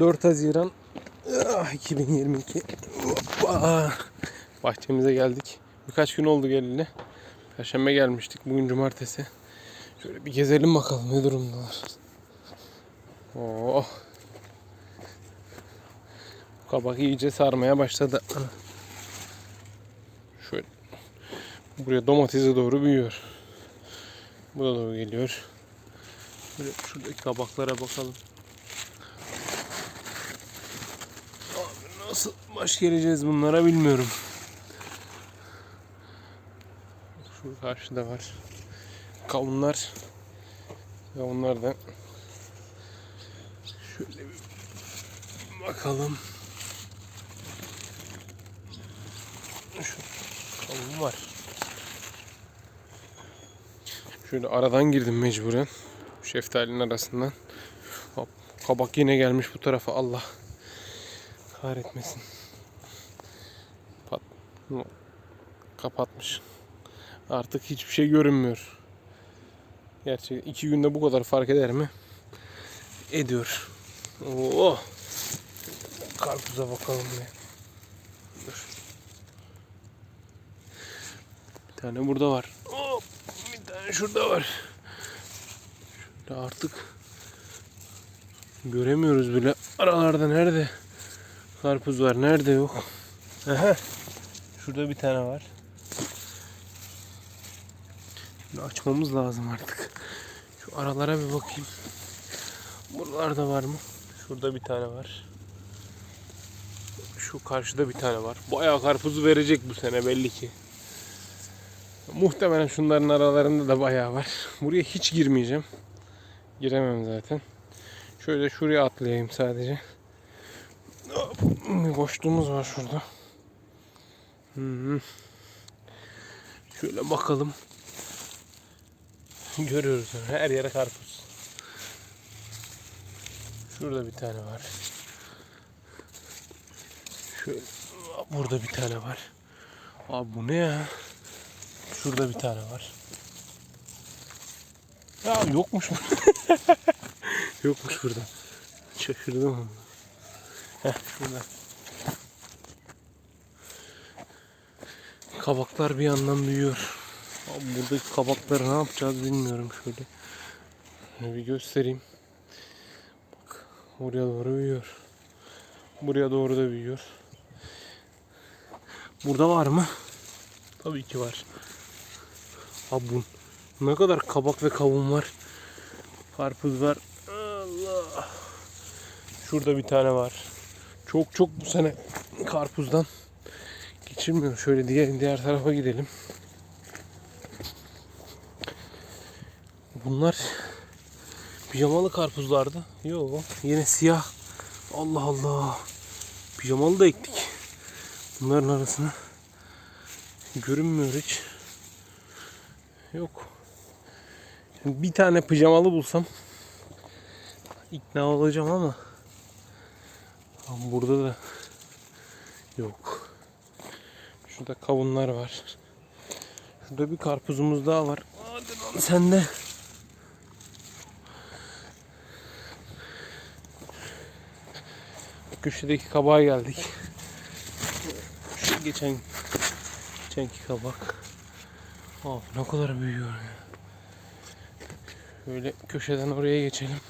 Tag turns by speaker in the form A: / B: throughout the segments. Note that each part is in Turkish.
A: 4 Haziran ah, 2022 Hoppa. Bahçemize geldik. Birkaç gün oldu geleli. Perşembe gelmiştik. Bugün cumartesi. Şöyle bir gezelim bakalım ne durumdalar. Oh. Kabak iyice sarmaya başladı. Şöyle. Buraya domatese doğru büyüyor. Bu da doğru geliyor. Böyle şuradaki kabaklara bakalım. Abi nasıl baş geleceğiz bunlara bilmiyorum. Şu karşıda var. Kavunlar. Ve onlar da şöyle bir bakalım. Şu kavun var. Şöyle aradan girdim mecburen. Şeftalinin arasından. Hop, kabak yine gelmiş bu tarafa Allah kahretmesin. Pat, kapatmış. Artık hiçbir şey görünmüyor. Gerçi iki günde bu kadar fark eder mi? Ediyor. Oo. Karpuza bakalım bir. Dur. Bir tane burada var. Hop. Bir tane şurada var. Şurada artık göremiyoruz bile. Aralarda nerede? Karpuz var. Nerede yok? Aha. Şurada bir tane var. Bunu açmamız lazım artık. Şu aralara bir bakayım. Buralarda var mı? Şurada bir tane var. Şu karşıda bir tane var. Bayağı karpuzu verecek bu sene belli ki. Muhtemelen şunların aralarında da bayağı var. Buraya hiç girmeyeceğim. Giremem zaten. Şöyle şuraya atlayayım sadece. Bir boşluğumuz var şurada. Hı. Şöyle bakalım. Görüyoruz her yere karpuz. Şurada bir tane var. Şöyle burada bir tane var. Abi bu ne ya? Şurada bir tane var. Ya yokmuş mu? yokmuş burada. Şaşırdım. Heh şurada. Kabaklar bir yandan büyüyor. Abi buradaki kabakları ne yapacağız bilmiyorum şöyle. Bir göstereyim. Bak oraya doğru büyüyor. Buraya doğru da büyüyor. Burada var mı? Tabii ki var. Abi ne kadar kabak ve kavun var. Karpuz var. Allah. Şurada bir tane var. Çok çok bu sene karpuzdan geçilmiyor. Şöyle diğer diğer tarafa gidelim. Bunlar pijamalı karpuzlardı. Yok yine siyah. Allah Allah. Pijamalı da ektik. Bunların arasına görünmüyor hiç. Yok. Bir tane pijamalı bulsam ikna olacağım ama burada da yok. Şurada kavunlar var. Şurada bir karpuzumuz daha var. Sen de. Köşedeki kabağa geldik. Şu geçen geçenki kabak. Aa, ne kadar büyüyor ya. Şöyle köşeden oraya geçelim.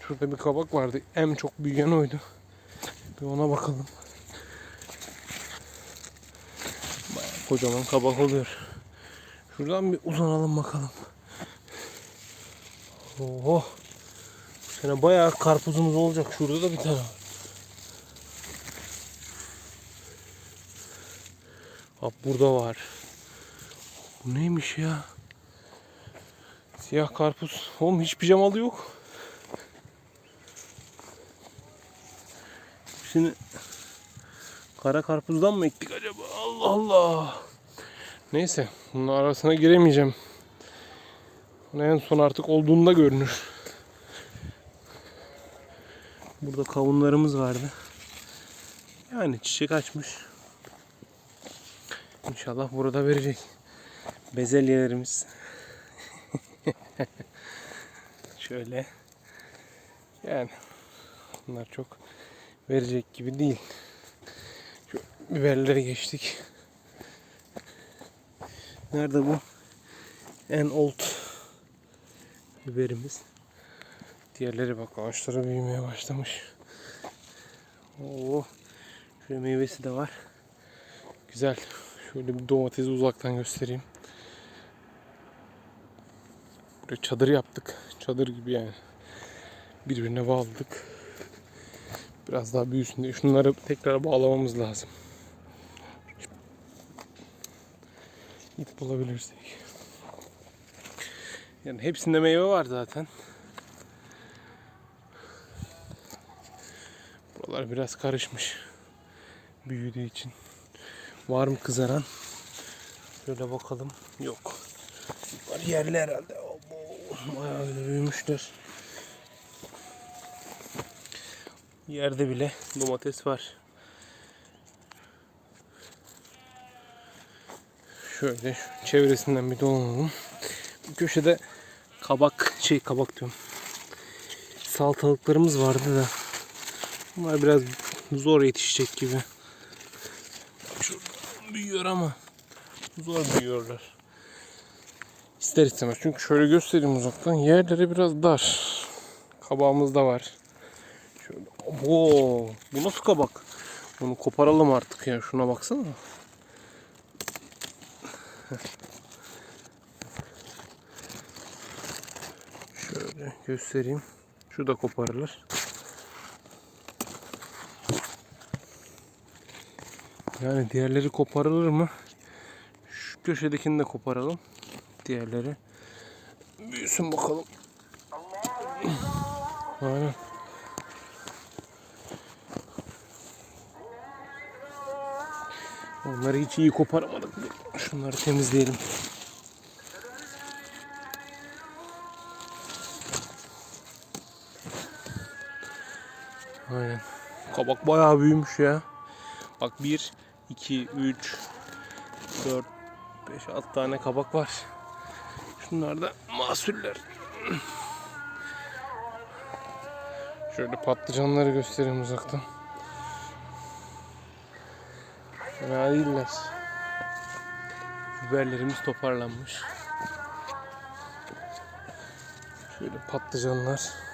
A: Şurada bir kabak vardı. En çok büyüyen oydu. Bir ona bakalım. Bayağı kocaman kabak oluyor. Şuradan bir uzanalım bakalım. Oho. Bu sene bayağı karpuzumuz olacak. Şurada da bir tane var. Bak burada var. Bu neymiş ya? Siyah karpuz. Oğlum hiç pijamalı yok. Şimdi kara karpuzdan mı ektik acaba? Allah Allah. Neyse bunun arasına giremeyeceğim. Bunu en son artık olduğunda görünür. Burada kavunlarımız vardı. Yani çiçek açmış. İnşallah burada verecek. Bezelyelerimiz. Şöyle. Yani Bunlar çok verecek gibi değil. Şu biberlere geçtik. Nerede bu? En old biberimiz. Diğerleri bak ağaçlara büyümeye başlamış. Oo. Şöyle meyvesi de var. Güzel. Şöyle bir domatesi uzaktan göstereyim. Buraya çadır yaptık. Çadır gibi yani. Birbirine bağladık. Biraz daha büyüsün diye. Şunları tekrar bağlamamız lazım. İp bulabilirsek. Yani hepsinde meyve var zaten. Buralar biraz karışmış. Büyüdüğü için. Var mı kızaran? Şöyle bakalım. Yok. Var yerli herhalde. Bayağı öyle büyümüşler. Yerde bile domates var. Şöyle çevresinden bir dolanalım. Bu köşede kabak, şey kabak diyorum. Salatalıklarımız vardı da. Bunlar biraz zor yetişecek gibi. Bak şurada büyüyor ama zor büyüyorlar. İster istemez. Çünkü şöyle göstereyim uzaktan. Yerleri biraz dar. Kabağımız da var. Şöyle. Oo, bu nasıl kabak? Bunu koparalım artık ya. Şuna baksana. Şöyle göstereyim. Şu da koparılır. Yani diğerleri koparılır mı? Şu köşedekini de koparalım. Diğerleri büyüsün bakalım. Aynen. Onları hiç iyi koparamadık. Şunları temizleyelim. Aynen. Kabak bayağı büyümüş ya. Bak 1, 2, 3, 4, 5, 6 tane kabak var. Şunlar da mahsuller. Şöyle patlıcanları göstereyim uzaktan. Fena değiller. Biberlerimiz toparlanmış. Şöyle patlıcanlar.